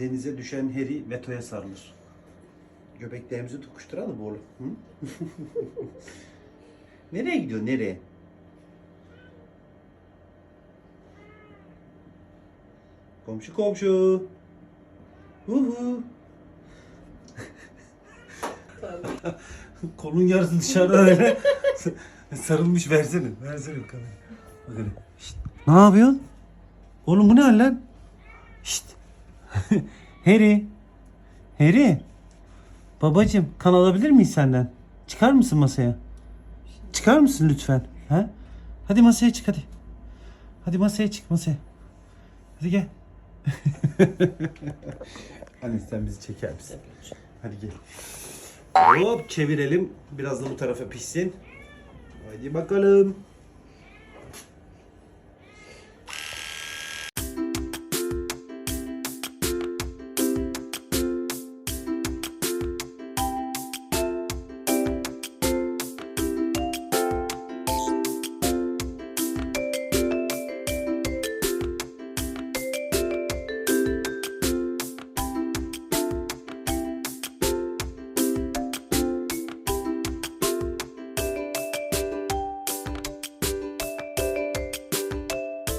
denize düşen Harry Veto'ya sarılır. Göbeklerimizi tokuşturalım oğlum. Hı? nereye gidiyor nereye? Komşu komşu. Uhu. Kolun yarısı dışarıda öyle. Sarılmış versene. Versene kamerayı. Bak hele. Şşt. Ne yapıyorsun? Oğlum bu ne hal lan? Şşt. Harry. Harry. Babacım kan alabilir miyiz senden? Çıkar mısın masaya? Çıkar mısın lütfen? Ha? Hadi masaya çık hadi. Hadi masaya çık masaya. Hadi gel. Anne sen bizi çeker misin? Hadi gel. Hop çevirelim. Biraz da bu tarafa pişsin. Hadi bakalım.